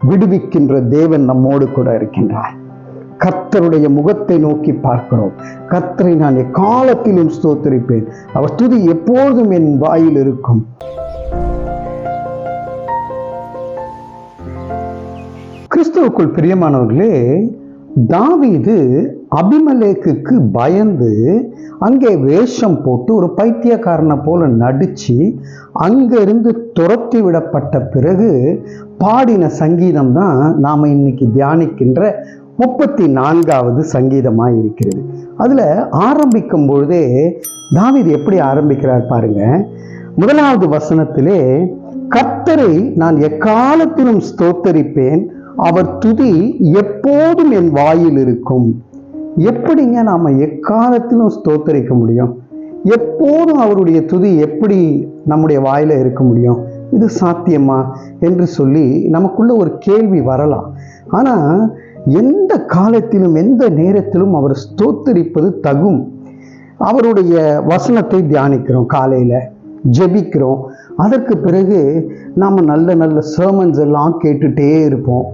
விடுவிக்கின்ற தேவன் நம்மோடு கூட இருக்கின்றார். கர்த்தருடைய முகத்தை நோக்கி பார்க்கிறோம். கத்தரை நான் எக்காலத்திலும் ஸ்தோத்தரிப்பேன். அவர் துதி எப்பொழுதும் என் வாயில் இருக்கும். கிறிஸ்துவுக்குள் பிரியமானவர்களே தாவீது அபிமலேக்கு பயந்து அங்கே வேஷம் போட்டு ஒரு பைத்தியக்காரனை போல நடிச்சு அங்கிருந்து துரத்தி விடப்பட்ட பிறகு பாடின சங்கீதம் தான் நாம் இன்னைக்கு தியானிக்கின்ற முப்பத்தி நான்காவது சங்கீதமாக இருக்கிறது. அதில் ஆரம்பிக்கும் பொழுதே தாவிது எப்படி ஆரம்பிக்கிறார் பாருங்க. முதலாவது வசனத்திலே கர்த்தரை நான் எக்காலத்திலும் ஸ்தோத்தரிப்பேன் அவர் துதி எப்போதும் என் வாயில் இருக்கும். எப்படிங்க நாம் எக்காலத்திலும் ஸ்தோத்தரிக்க முடியும்? எப்போதும் அவருடைய துதி எப்படி நம்முடைய வாயில் இருக்க முடியும்? இது சாத்தியமா என்று சொல்லி நமக்குள்ள ஒரு கேள்வி வரலாம். ஆனால் எந்த காலத்திலும் எந்த நேரத்திலும் அவர் ஸ்தோத்தரிப்பது தகும். அவருடைய வசனத்தை தியானிக்கிறோம் காலையில் ஜெபிக்கிறோம். அதற்கு பிறகு நாம் நல்ல நல்ல சர்மன்ஸ் எல்லாம் கேட்டுட்டே இருப்போம்.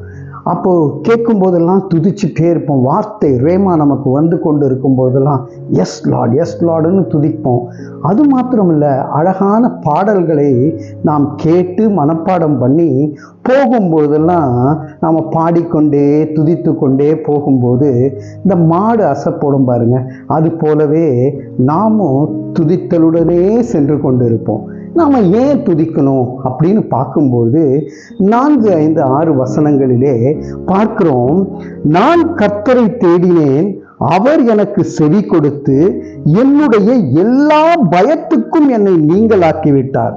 அப்போது கேட்கும் போதெல்லாம் துதிச்சுட்டே இருப்போம். வார்த்தை ரேமா நமக்கு வந்து கொண்டு இருக்கும் போதெல்லாம் எஸ் லார்ட் எஸ் லார்டுன்னு துதிப்போம். அது மாத்திரமில்ல அழகான பாடல்களை நாம் கேட்டு மனப்பாடம் பண்ணி போகும்போதெல்லாம் நாம் பாடிக்கொண்டே துதித்து கொண்டே போகும்போது இந்த மாடு அசைப்போடும் பாருங்கள் அது போலவே நாமும் துதித்தலுடனே சென்று கொண்டு இருப்போம் நாம் ஏன் துதிக்கணும் அப்படின்னு பார்க்கும்போது நான்கு ஐந்து ஆறு வசனங்களிலே பார்க்கிறோம் நான் கர்த்தரை தேடினேன் அவர் எனக்கு செவி கொடுத்து என்னுடைய எல்லா பயத்துக்கும் என்னை நீங்களாக்கிவிட்டார்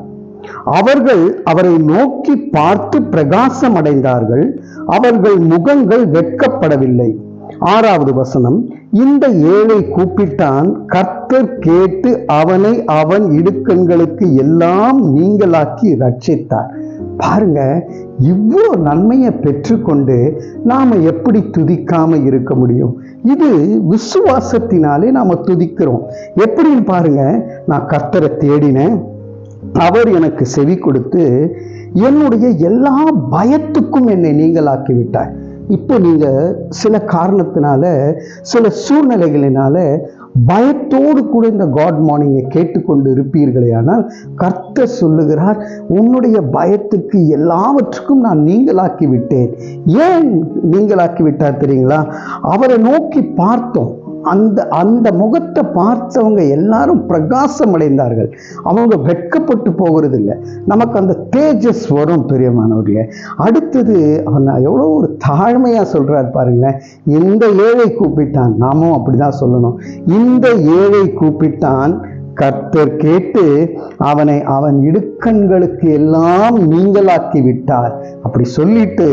அவர்கள் அவரை நோக்கி பார்த்து பிரகாசம் அடைந்தார்கள் அவர்கள் முகங்கள் வெட்கப்படவில்லை. ஆறாவது வசனம் இந்த ஏழை கூப்பிட்டான் கர்த்தர் கேட்டு அவனை அவன் இடுக்கண்களுக்கு எல்லாம் நீங்களாக்கி ரட்சித்தார் பாருங்க இவ்வளோ நன்மையை பெற்றுக்கொண்டு நாம எப்படி துதிக்காம இருக்க முடியும்? இது விசுவாசத்தினாலே நாம துதிக்கிறோம். எப்படின்னு பாருங்க நான் கர்த்தரை தேடினேன் அவர் எனக்கு செவி கொடுத்து என்னுடைய எல்லா பயத்துக்கும் என்னை நீங்களாக்கி விட்டார். இப்போ நீங்கள் சில காரணத்தினால சில சூழ்நிலைகளினால பயத்தோடு கூட இந்த காட் மார்னிங்கை கேட்டுக்கொண்டு இருப்பீர்களே ஆனால் கர்த்தர் சொல்லுகிறார் உன்னுடைய பயத்துக்கு எல்லாவற்றுக்கும் நான் நீங்களாக்கி விட்டேன் ஏன் நீங்களாக்கி விட்டார் தெரியுங்களா? அவரை நோக்கி பார்த்தோம். அந்த அந்த முகத்தை பார்த்தவங்க எல்லாரும் பிரகாசம் அடைந்தார்கள் அவங்க வெட்கப்பட்டு போகிறது இல்லை நமக்கு அந்த தேஜஸ் வரும் பெரியமானவர்களே. அடுத்தது அவன் எவ்வளோ ஒரு தாழ்மையாக சொல்கிறார் பாருங்களேன். இந்த ஏழை கூப்பிட்டான். நாமும் அப்படிதான் சொல்லணும். இந்த ஏழை கூப்பிட்டான். கர்த்தர் கேட்டு அவனை அவன் இடுக்கண்களுக்கு எல்லாம் நீங்களாக்கி விட்டார். அப்படி சொல்லிட்டு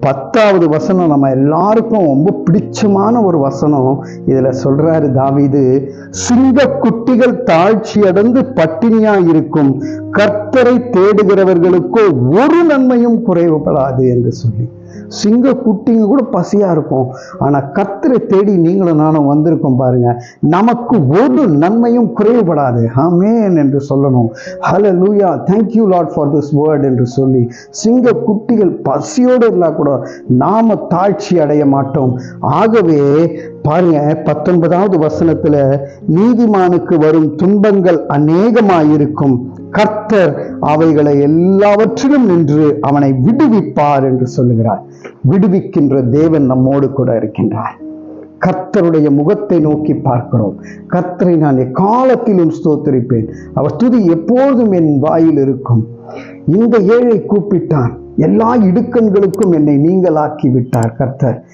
பத்தாவது வசனம் நம்ம எல்லாருக்கும் ரொம்ப பிடிச்சமான ஒரு வசனம். இதுல சொல்றாரு தாவிது சிங்க குட்டிகள் தாழ்ச்சி அடைந்து பட்டினியா இருக்கும். கர்த்தரை தேடுகிறவர்களுக்கோ ஒரு நன்மையும் குறைவுபடாது என்று சொல்லி. சிங்க குட்டிங்க கூட பசியா இருக்கும். ஆனா கர்த்தரை தேடி நீங்களும் நானும் வந்திருக்கோம் பாருங்க. நமக்கு ஒரு நன்மையும் குறைவுபடாது. ஆமேன் என்று சொல்லணும். Hallelujah thank you lot for this word என்று சொல்லி சிங்க குட்டிகள் பசியோடு இருந்தா கூட நாம தாழ்ச்சி அடைய மாட்டோம். ஆகவே பாருங்க பத்தொன்பதாவது வசனத்துல நீதிமானுக்கு வரும் துன்பங்கள் அநேகமாயிருக்கும். கர்த்தர் அவைகளை எல்லாவற்றிலும் நின்று அவனை விடுவிப்பார் என்று சொல்லுகிறார். விடுவிக்கின்ற தேவன் நம்மோடு கூட இருக்கின்றார். கர்த்தருடைய முகத்தை நோக்கி பார்க்கிறோம். கர்த்தரை நான் எக்காலத்திலும் ஸ்தோத்தரிப்பேன். அவர் துதி எப்போதும் என் வாயில் இருக்கும். இந்த ஏழை கூப்பிட்டான். எல்லா இடுக்கண்களுக்கும் என்னை நீங்களாக்கி விட்டார் கர்த்தர்.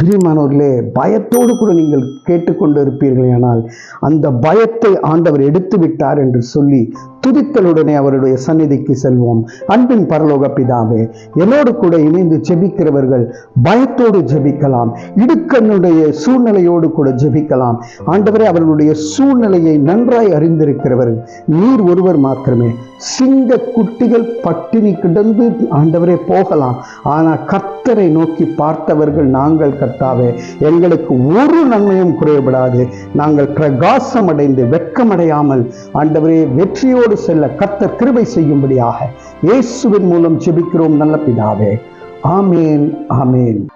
பிரியமானவர்களே பயத்தோடு கூட நீங்கள் கேட்டுக்கொண்டு இருப்பீர்கள் ஆனால் அந்த பயத்தை ஆண்டவர் எடுத்து விட்டார் என்று சொல்லி துதித்தலுடனே அவருடைய சந்நிதிக்கு செல்வோம். அன்பின் பரலோக பிதாவே என்னோடு கூட இணைந்து ஜெபிக்கிறவர்கள் பயத்தோடு ஜெபிக்கலாம். இடுக்கனுடைய சூழ்நிலையோடு கூட ஜெபிக்கலாம். ஆண்டவரே அவர்களுடைய சூழ்நிலையை நன்றாய் அறிந்திருக்கிறவர்கள் நீர் ஒருவர் மாத்திரமே. சிங்க குட்டிகள் பட்டினி கிடந்து ஆண்டவரே போகலாம். ஆனால் கர்த்தரை நோக்கி பார்த்தவர்கள் நாங்கள் கர்த்தாவே. எங்களுக்கு ஒரு நன்மையும் குறைபடாது. நாங்கள் பிரகாசம் அடைந்து வெட்கமடையாமல் ஆண்டவரே வெற்றியோடு செல்ல கத்த கிருபை செய்யும்படியாக இயேசுவின் மூலம் செபிக்கிறோம் நல்ல பிதாவே. ஆமேன் ஆமேன்.